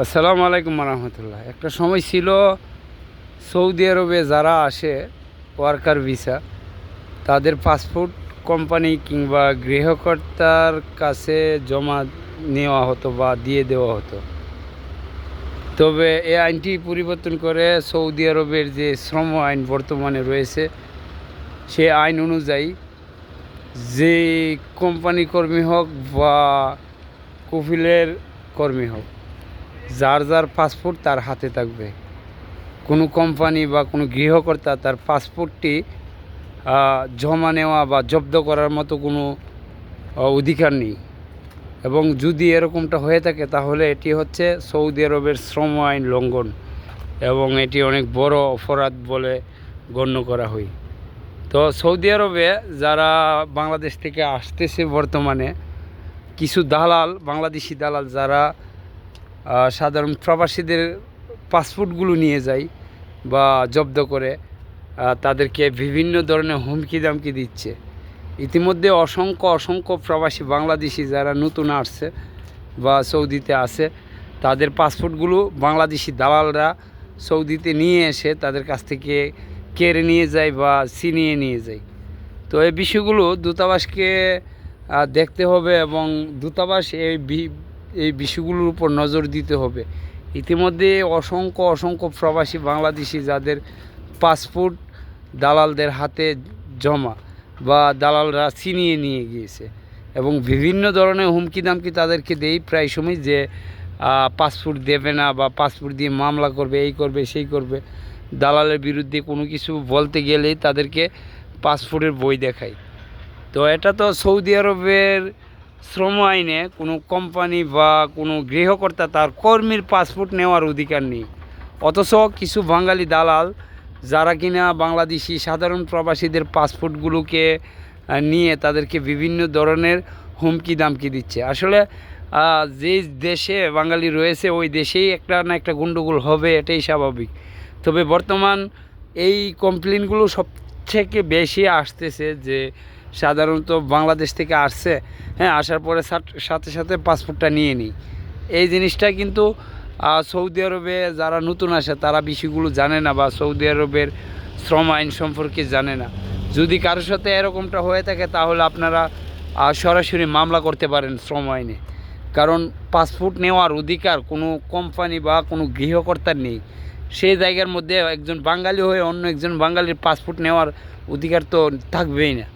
আসসালামু আলাইকুম রহমতুল্লাহ একটা সময় ছিল সৌদি আরবে যারা আসে ওয়ার্কার ভিসা, তাদের পাসপোর্ট কোম্পানি কিংবা গৃহকর্তার কাছে জমা নেওয়া হতো বা দিয়ে দেওয়া হতো। তবে এই আইনটি পরিবর্তন করে সৌদি আরবের যে শ্রম আইন বর্তমানে রয়েছে সে আইন অনুযায়ী যে কোম্পানি কর্মী হোক বা কফিলের কর্মী হোক যার যার পাসপোর্ট তার হাতে থাকবে। কোনো কোম্পানি বা কোনো গৃহকর্তা তার পাসপোর্টটি জমা নেওয়া বা জব্দ করার মতো কোনো অধিকার নেই। এবং যদি এরকমটা হয়ে থাকে, তাহলে এটি হচ্ছে সৌদি আরবের শ্রম আইন লঙ্ঘন এবং এটি অনেক বড় অপরাধ বলে গণ্য করা হয়। তো সৌদি আরবে যারা বাংলাদেশ থেকে আসতেছে বর্তমানে, কিছু দালাল, বাংলাদেশি দালাল যারা সাধারণ প্রবাসীদের পাসপোর্টগুলো নিয়ে যায় বা জব্দ করে তাদেরকে বিভিন্ন ধরনের হুমকি দামকি দিচ্ছে। ইতিমধ্যে অসংখ্য অসংখ্য প্রবাসী বাংলাদেশি যারা নতুন আসছে বা সৌদিতে আছে, তাদের পাসপোর্টগুলো বাংলাদেশি দালালরা সৌদিতে নিয়ে এসে তাদের কাছ থেকে কেড়ে নিয়ে যায় বা ছিনিয়ে নিয়ে যায়। তো এই বিষয়গুলো দূতাবাসকে দেখতে হবে এবং দূতাবাস এই এই বিষয়গুলোর উপর নজর দিতে হবে। ইতিমধ্যে অসংখ্য অসংখ্য প্রবাসী বাংলাদেশি যাদের পাসপোর্ট দালালদের হাতে জমা বা দালালরা ছিনিয়ে নিয়ে গিয়েছে এবং বিভিন্ন ধরনের হুমকি দামকি তাদেরকে দেই প্রায় সময় যে পাসপোর্ট দেবে না বা পাসপোর্ট দিয়ে মামলা করবে, এই করবে, সেই করবে। দালালের বিরুদ্ধে কোনো কিছু বলতে গেলেই তাদেরকে পাসপোর্টের বই দেখায়। তো এটা তো সৌদি আরবের শ্রম আইনে কোনো কোম্পানি বা কোনো গৃহকর্তা তার কর্মীর পাসপোর্ট নেওয়ার অধিকার নেই। অথচ কিছু বাঙালি দালাল যারা কিনা বাংলাদেশি সাধারণ প্রবাসীদের পাসপোর্টগুলোকে নিয়ে তাদেরকে বিভিন্ন ধরনের হুমকি দামকি দিচ্ছে। আসলে যে দেশে বাঙালি রয়েছে, ওই দেশেই একটা না একটা গণ্ডগোল হবে, এটাই স্বাভাবিক। তবে বর্তমান এই কমপ্লেনগুলো সব থেকে বেশি আসতেছে যে সাধারণত বাংলাদেশ থেকে আসছে হ্যাঁ আসার পরে সাথে সাথে পাসপোর্টটা নিয়ে নিই। এই জিনিসটা কিন্তু সৌদি আরবে যারা নতুন আসে তারা বিষয়গুলো জানে না বা সৌদি আরবের শ্রম আইন সম্পর্কে জানে না। যদি কারোর সাথে এরকমটা হয়ে থাকে তাহলে আপনারা সরাসরি মামলা করতে পারেন শ্রম আইনে। কারণ পাসপোর্ট নেওয়ার অধিকার কোনো কোম্পানি বা কোনো গৃহকর্তার নেই। সেই জায়গার মধ্যে একজন বাঙালি হয়ে অন্য একজন বাঙালির পাসপোর্ট নেওয়ার অধিকার তো থাকবেই না।